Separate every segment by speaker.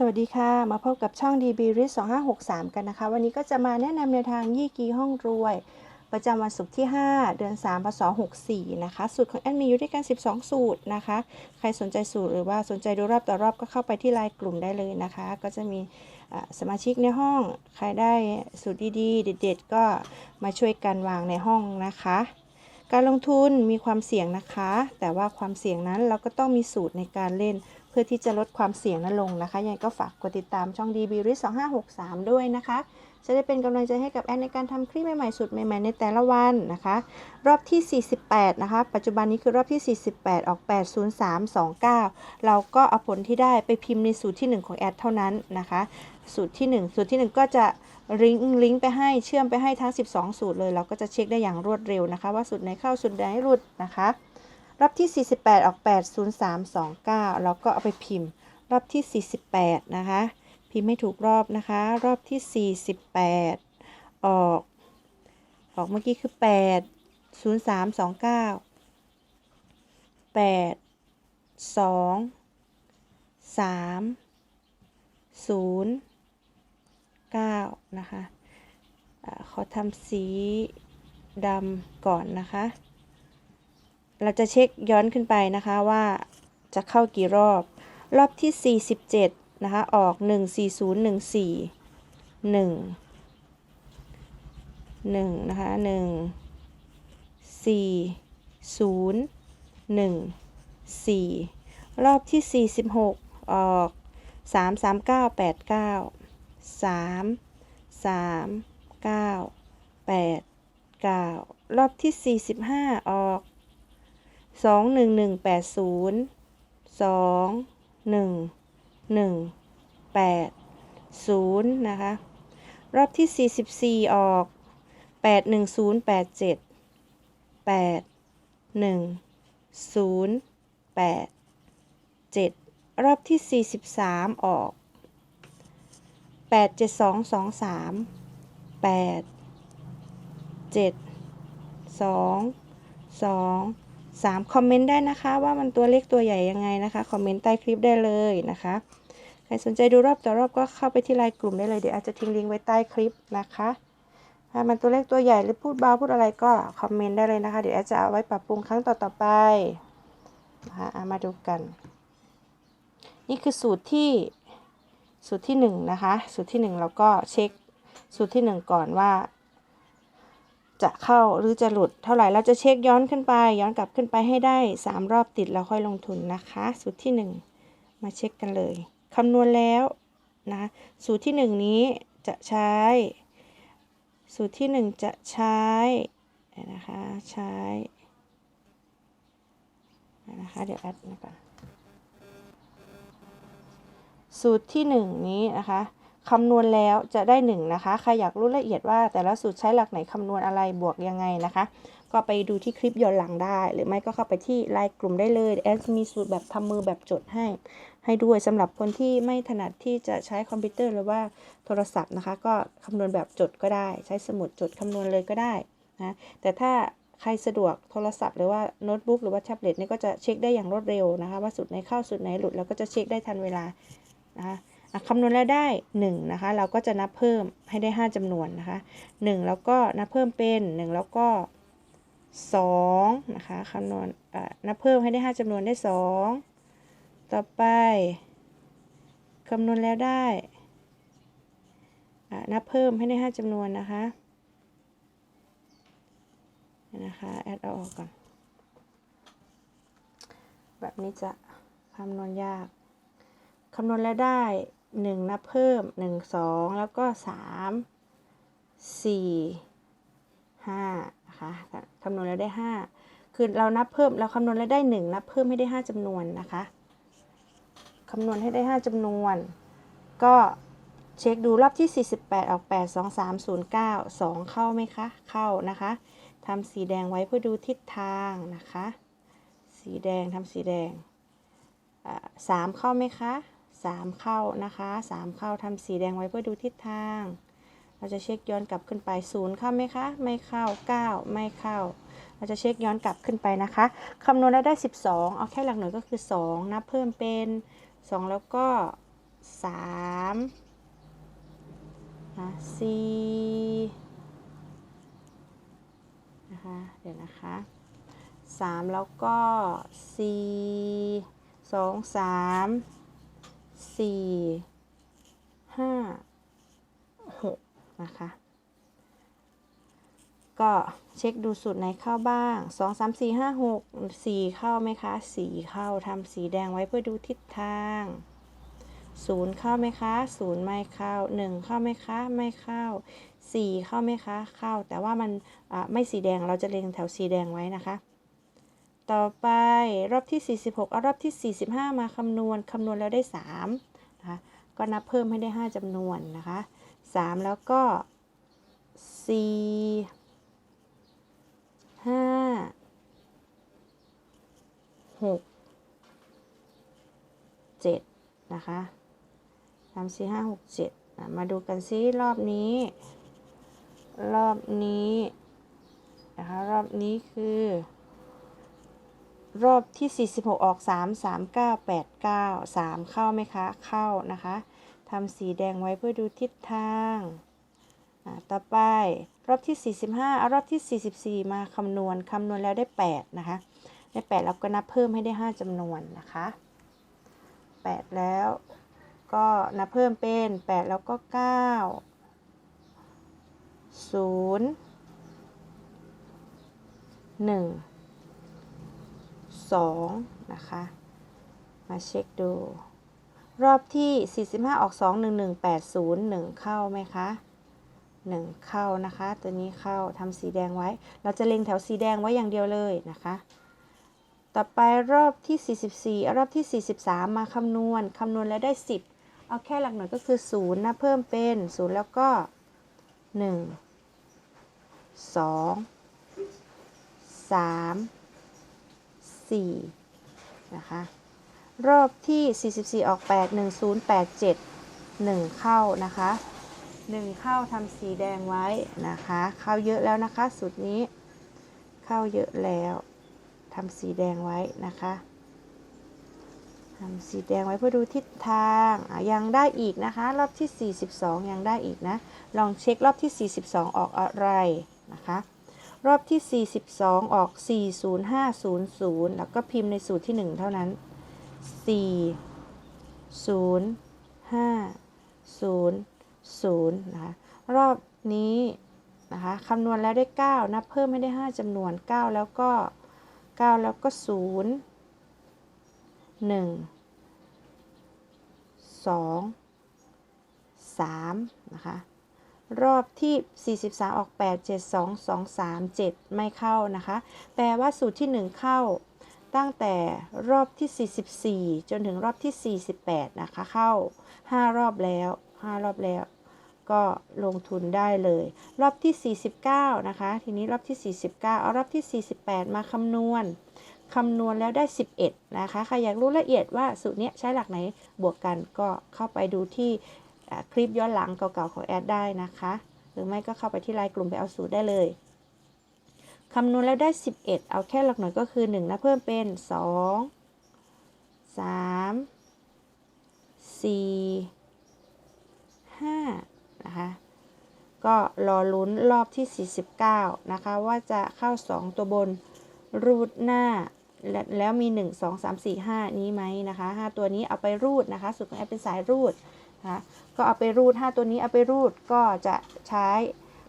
Speaker 1: สวัสดีค่ะ มาพบกับช่อง DB r i s 2563 กันนะคะ วันนี้ก็จะมาแนะนำในวทางยี่กีห้องรวย ประจำวันศุกร์ที่ 5 เดือน3พศ64 นะคะ สูตรของแอนมีอยู่ด้วยกัน 12 สูตรนะคะ ใครสนใจสูตรหรือว่าสนใจดูรอบต่อรอบก็เข้าไปที่ไลน์กลุ่มได้เลยนะคะ ก็จะมีสมาชิกในห้อง ใครได้สูตรดีๆ เด็ดๆ ก็มาช่วยกันวางในห้องนะคะการลงทุนมีความเสี่ยงนะคะ แต่ว่าความเสี่ยงนั้นเราก็ต้องมีสูตรในการเล่น พื่อที่จะลดความเสี่ยงนั้นลงนะคะ ยังไงก็ฝากกดติดตามช่อง DB r i s 2563 ด้วยนะคะ จะได้เป็นกำลังใจให้กับแอนในการทำคลิปใหม่ๆสุดใหม่ๆในแต่ละวันนะคะ รอบที่ 48 นะคะ ปัจจุบันนี้คือรอบที่ 48 ออก 80329 เราก็เอาผลที่ได้ไปพิมพ์ในสูตรที่ 1 ของแอดเท่านั้นนะคะ สูตรที่ 1 สูตรที่ 1 ก็จะลิงก์ลิงก์ไปให้เชื่อมไปให้ทั้ง 12 สูตรเลย เราก็จะเช็คได้อย่างรวดเร็วนะคะ ว่าสูตรไหนเข้าสูตรไหนหลุดนะคะ รอบที่ 48 ออก 80329เราก็เอาไปพิมพ์ รอบที่ 48 นะคะ พิมพ์ให้ถูกรอบนะคะ รอบที่ 48 ออก ออกเมื่อกี้คือ 8 0329 8 2 3 0 9 นะคะอ่าเขาทำสีดำก่อนนะคะ เราจะเช็คย้อนขึ้นไปนะคะว่าจะเข้ากี่รอบ รอบที่ 47 นะคะ ออก 1 4 0 1 4 1 1นะคะ1 4 0 1 4 รอบที่ 46 ออก 3 3 9 8 9 3 3 9 8 9 รอบที่ 45 ออก สองหนึ่งหนึ่งแปดศูนย์สองหนึ่งหนึ่งแปดศูนย์นะคะ รอบที่สี่สิบสี่ออกแปดหนึ่งศูนย์แปดเจ็ดแปดหนึ่งศูนย์แปดเจ็ดรอบที่สี่สิบสามออกแปดเจ็ดสองสองสามแปดเจ็ดสองสอง สามคอมเมนต์ได้นะคะว่ามันตัวเล็กตัวใหญ่ยังไงนะคะคอมเมนต์ใต้คลิปได้เลยนะคะใครสนใจดูรอบต่อรอบก็เข้าไปที่ไลน์กลุ่มได้เลยเดี๋ยวอาจจะทิ้งลิงก์ไว้ใต้คลิปนะคะถ้ามันตัวเล็กตัวใหญ่หรือพูดเบาพูดอะไรก็คอมเมนต์ได้เลยนะคะ เดี๋ยวอาจจะเอาไว้ปรับปรุงครั้งต่อๆไปนะคะอะมาดูกัน นี่คือสูตรที่สูตรที่หนึ่งนะคะสูตรที่หนึ่งเราก็เช็คสูตรที่หนึ่งก่อนว่า จะเข้าหรือจะหลุดเท่าไหร่เราจะเช็คย้อนขึ้นไป ย้อนกลับขึ้นไปให้ได้ 3 รอบติดแล้วค่อยลงทุนนะคะ สูตรที่ 1 มาเช็คกันเลยคำนวณแล้วนะสูตรที่ 1 นี้จะใช้ สูตรที่ 1 จะใช้นะคะใช้นะคะเดี๋ยวแอดมาก่อนสูตรที่ 1 นี้นะคะ คำนวณแล้วจะได้ 1 นะคะ ใครอยากรู้ละเอียดว่าแต่ละสูตรใช้หลักไหนคำนวณอะไรบวกยังไงนะคะ ก็ไปดูที่คลิปย้อนหลังได้ หรือไม่ก็เข้าไปที่ไลน์กลุ่มได้เลยแอดมีสูตรแบบทำมือแบบจดให้ ให้ด้วยสำหรับคนที่ไม่ถนัดที่จะใช้คอมพิวเตอร์หรือว่าโทรศัพท์นะคะ ก็คำนวณแบบจดก็ได้ ใช้สมุดจดคำนวณเลยก็ได้นะแต่ถ้าใครสะดวกโทรศัพท์หรือว่าโน้ตบุ๊กหรือว่าแท็บเล็ตนี่ก็จะเช็คได้อย่างรวดเร็วนะคะ ว่าสูตรไหนเข้าสูตรไหนหลุดแล้วก็จะเช็คได้ทันเวลานะคะ คำนวณแล้วได้1นะคะ เราก็จะนับเพิ่มให้ได้ 5จำนวนนะคะ 1 แล้วก็นับเพิ่มเป็น 1 แล้วก็2นะคะคำนวณอ่านับเพิ่มให้ได้ 5จำนวนได้ 2 ต่อไปคำนวณแล้วได้อ่านับเพิ่มให้ได้ 5จำนวนนะคะนะคะแอดเอาออกก่อน แบบนี้จะคำนวณยากคำนวณแล้วได้ 1 นับเพิ่ม 1 2 แล้วก็ 3 4 5นะคะคำนวณแล้วได้ 5 คือเรานับเพิ่มเราคำนวณแล้วได้ 1 นับเพิ่มให้ได้ 5จำนวนนะคะคำนวณให้ได้ 5จำนวน ก็เช็คดูรอบที่ 48 ออก 8 2 3 0 9 2 เข้าไหมคะ เข้านะคะทำสีแดงไว้เพื่อดูทิศทางนะคะ สีแดงทำสีแดงสามเข้าไหมคะ สามเข้านะคะสามเข้าทำสีแดงไว้เพื่อดูทิศทาง เราจะเช็คย้อนกลับขึ้นไปศูนย์เข้าไหมคะ ไม่เข้าเก้าไม่เข้า เราจะเช็คย้อนกลับขึ้นไปนะคะคำนวณแล้วได้ 12 เอาแค่หลักหน่วยก็คือ 2 นับเพิ่มเป็น 2 แล้วก็สามนะสี่นะคะ เดี๋ยวนะคะสามแล้วก็สี่สอง สี่ห้าหกนะคะ ก็เช็คดูสูตรไหนเข้าบ้าง2 3 4 5 6 4เข้าไหมคะ4เข้าทำสีแดงไว้เพื่อดูทิศทาง0เข้าไหมคะ0ไม่เข้า1เข้าไหมคะไม่เข้า4เข้าไหมคะเข้าแต่ว่ามันไม่สีแดงเราจะเล็งแถวสีแดงไว้นะคะ ต่อไปรอบที่ 46เอารอบที่ 45 มาคำนวณคำนวณแล้วได้3นะคะก็นับเพิ่มให้ได้ 5จำนวนนะคะ 3 แล้วก็4ห้าหกเจ็ดนะคะสามสี่ห้าหกเจ็ดมาดูกันซิรอบนี้ รอบนี้นะคะรอบนี้คือ รอบที่ 46 ออก 3 3 9 8 9 3 เข้าไหมคะ เข้านะคะทำสีแดงไว้เพื่อดูทิศทางอ่าต่อไปรอบที่ 45เอารอบที่ 44 มาคำนวณคำนวณแล้วได้ 8 นะคะ ได้ 8 แล้วก็นับเพิ่มให้ได้ 5จำนวนนะคะ 8 แล้วก็นับเพิ่มเป็น 8 แล้วก็ 9 0 1 2 นะคะ มาเช็คดู รอบที่ 45 ออก 2 1 1 8 0 1 เข้าไหมคะ1 เข้านะคะ ตัวนี้เข้าทำสีแดงไว้ เราจะเล็งแถวสีแดงไว้อย่างเดียวเลยนะคะ ต่อไปรอบที่ 44เอารอบที่ 43 มาคำนวณคำนวณแล้วได้ 10 เอาแค่หลักหน่วยก็คือ0นะเพิ่มเป็น 0 แล้วก็ 1 2 3 4นะคะรอบที่ 44 ออก 8 1 0 8 7 1 เข้านะคะ 1 เข้าทำสีแดงไว้นะคะ เข้าเยอะแล้วนะคะสูตรนี้ เข้าเยอะแล้วทำสีแดงไว้นะคะทำสีแดงไว้เพื่อดูทิศทางยังได้อีกนะคะ รอบที่ 42 ยังได้อีกนะ ลองเช็ครอบที่ 42 ออกอะไรนะคะ รอบที่ 42 ออก 40500 แล้วก็พิมพ์ในสูตรที่ 1 เท่านั้น 4 0 5 0 0นะคะรอบนี้นะคะคำนวณแล้วได้ 9 นับเพิ่มให้ได้ 5จำนวน 9 แล้วก็ 9 แล้วก็ 0 1 2 3นะคะ รอบที่ 43 ออก 8 7 2 2 3 7 ไม่เข้านะคะ แปลว่าสูตรที่ 1 เข้า ตั้งแต่รอบที่ 44 จนถึงรอบที่ 48 นะคะ เข้า 5 รอบแล้ว 5 รอบแล้ว ก็ลงทุนได้เลย รอบที่ 49 นะคะ ทีนี้รอบที่ 49 เอารอบที่ 48 มาคำนวณคำนวณแล้วได้ 11 นะคะ ใครอยากรู้ละเอียดว่าสูตรนี้ใช้หลักไหนบวกกันก็เข้าไปดูที่ คลิปย้อนหลังเก่าๆของแอดได้นะคะ หรือไม่ก็เข้าไปที่ไลน์กลุ่มไปเอาสูตรได้เลยคำนวณแล้วได้ 11 เอาแค่หลักหน่วยก็คือ 1 นะเพิ่มเป็น 2 3 4 5 นะคะ ก็รอลุ้นรอบที่ 49 นะคะ ว่าจะเข้า 2 ตัวบนรูดหน้า แล,แล้วมี 1 2 3 4 5 นี้ไหมนะคะ 5 ตัวนี้เอาไปรูดนะคะ สุดของแอปเป็นสายรูด นะก็เอาไปรูด 5 ตัวนี้เอาไปรูดก็จะใช้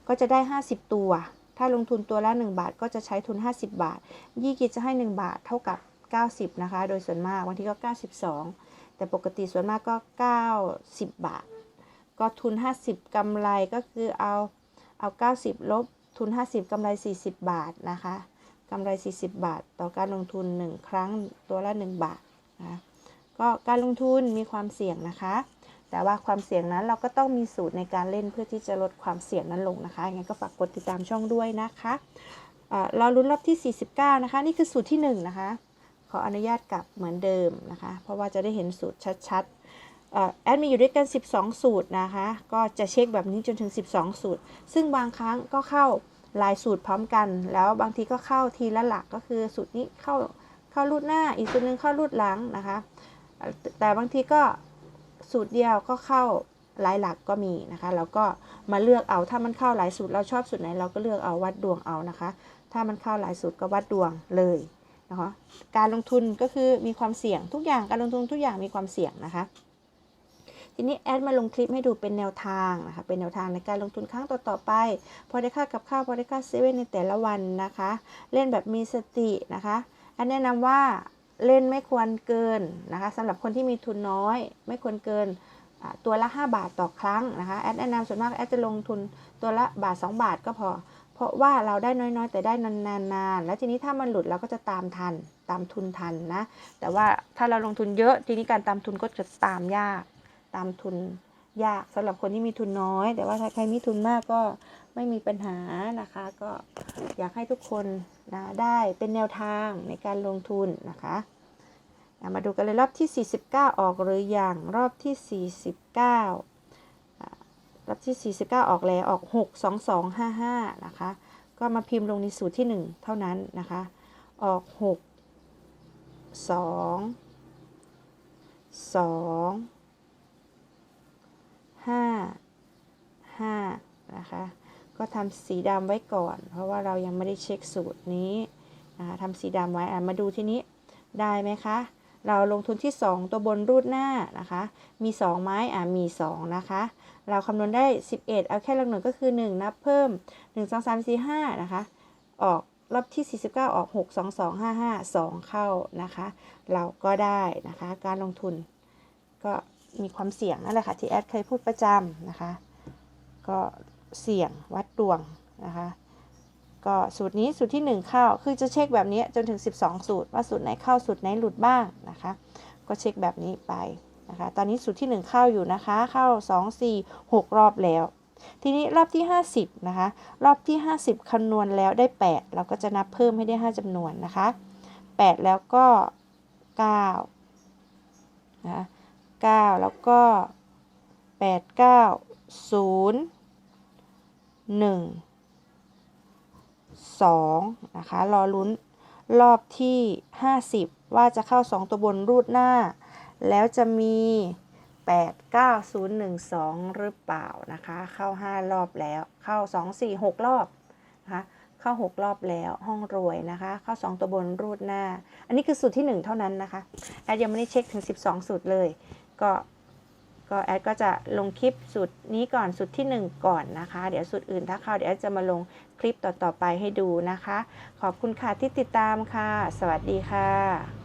Speaker 1: ก็จะได้ 50 ตัว ถ้าลงทุนตัวละ 1 บาทก็จะใช้ทุน 50 บาท ยี่กิจจะให้ 1 บาทเท่ากับ 90 นะคะ โดยส่วนมากบางทีก็ 92 แต่ปกติส่วนมากก็ 90 บาท ก็ทุน 50กำไรก็คือเอาเอา 90 ลบทุน 50กำไร 40 บาทนะคะกำไร 40 บาท ต่อการลงทุน 1 ครั้งตัวละ 1 บาทนะก็การลงทุนมีความเสี่ยงนะคะ แต่ว่าความเสี่ยงนั้นเราก็ต้องมีสูตรในการเล่นเพื่อที่จะลดความเสี่ยงนั้นลงนะคะยังไงก็ฝากกดติดตามช่องด้วยนะคะเราลุ้นรอบที่ 49 นะคะ นี่คือสูตรที่ 1 นะคะ ขออนุญาตกลับเหมือนเดิมนะคะ เพราะว่าจะได้เห็นสูตรชัดๆแอดมีอยู่ด้วยกัน 12 สูตรนะคะ ก็จะเช็คแบบนี้จนถึง 12 สูตร ซึ่งบางครั้งก็เข้าลายสูตรพร้อมกัน แล้วบางทีก็เข้าทีละหลักก็คือสูตรนี้เข้าเข้ารูดหน้า อีกสูตรหนึงเข้ารูดหลังนะคะ แต่บางทีก็ สูตรเดียวก็เข้าหลายหลักก็มีนะคะแล้วก็มาเลือกเอาถ้ามันเข้าหลายสูตรเราชอบสูตรไหนเราก็เลือกเอาวัดดวงเอานะคะ ถ้ามันเข้าหลายสูตรก็วัดดวงเลยนะคะการลงทุนก็คือมีความเสี่ยงทุกอย่างการลงทุนทุกอย่างมีความเสี่ยงนะคะทีนี้แอดมาลงคลิปให้ดูเป็นแนวทางนะคะเป็นแนวทางในการลงทุนครั้งต่อๆไป พอได้ค่ากับข้าวพอได้ค่าเซเว่นในแต่ละวันนะคะ เล่นแบบมีสตินะคะแอดแนะนำว่า เล่นไม่ควรเกินนะคะสำหรับคนที่มีทุนน้อย ไม่ควรเกินตัวละ 5 บาทต่อครั้งนะคะแอดแนะนำส่วนมากแอดจะลงทุนตัวละบาท 2 บาทก็พอ เพราะว่าเราได้น้อยๆ แต่ได้นานๆ แล้วทีนี้ถ้ามันหลุดเราก็จะตามทันตามทุนทันนะแต่ว่าถ้าเราลงทุนเยอะทีนี้การตามทุนก็จะตามยากตามทุนยากสำหรับคนที่มีทุนน้อย แต่ว่าถ้าใครมีทุนมากก็ ไม่มีปัญหานะคะ ก็อยากให้ทุกคนนะได้เป็นแนวทางในการลงทุนนะคะมาดูกันเลยรอบที่ 49 ออกหรือยังรอบที่ 49 รอบที่ 49 ออกแล้วออก 6 2 2 5 5 นะคะ ก็มาพิมพ์ลงในสูตรที่ 1 เท่านั้นนะคะ ออก 6 2 2ห้าห้านะคะ ก็ทำสีดำไว้ก่อน เพราะว่าเรายังไม่ได้เช็คสูตรนี้นะคะทำสีดำไว้มาดูที่นี้ได้ไหมคะ เราลงทุนที่ 2 ตัวบนรูดหน้านะคะ มี 2 ไม้อะมี 2 นะคะ เราคำนวณได้ 11 เอาแค่หลักหน่วยก็คือ 1 นับเพิ่ม 1 2 3 4 5 นะคะ ออกรอบที่ 49 ออก 6 2 2 5 5 2 เข้านะคะ เราก็ได้นะคะ การลงทุนก็มีความเสี่ยงนั่นแหละค่ะที่แอดเคยพูดประจำนะคะ ก็ เสี่ยงวัดดวงนะคะก็สูตรนี้สูตรที่ 1 เข้า คือจะเช็คแบบนี้จนถึง 12 สูตร ว่าสูตรไหนเข้าสูตรไหนหลุดบ้างนะคะ ก็เช็คแบบนี้ไปนะคะ ตอนนี้สูตรที่ 1 เข้าอยู่นะคะ เข้า 2 4 6 รอบแล้ว ทีนี้รอบที่ 50 นะคะ รอบที่ 50คำนวณแล้วได้ 8 เราก็จะนับเพิ่มให้ได้ 5จำนวนนะคะ 8 แล้วก็9นะคะ9แล้วก็ 8 9 0 1 2นะคะรอลุ้นรอบที่ 50 ว่าจะเข้า 2 ตัวบนรูดหน้า แล้วจะมี 8 9 0 1 2 หรือเปล่านะคะ เข้า 5 รอบแล้วเข้า 2 4 6 รอบนะคะเข้า 6 รอบแล้วห้องรวยนะคะ เข้า 2 ตัวบนรูดหน้า อันนี้คือสูตรที่ 1 เท่านั้นนะคะแอดยังไม่ได้เช็คถึง 12 สูตรเลย ก็ ก็แอดก็จะลงคลิปสูตรนี้ก่อนสูตรที่ 1 ก่อนนะคะ เดี๋ยวสูตรอื่นถ้าเข้าเดี๋ยวแอดจะมาลงคลิปต่อๆไปให้ดูนะคะ ขอบคุณค่ะที่ติดตามค่ะ สวัสดีค่ะ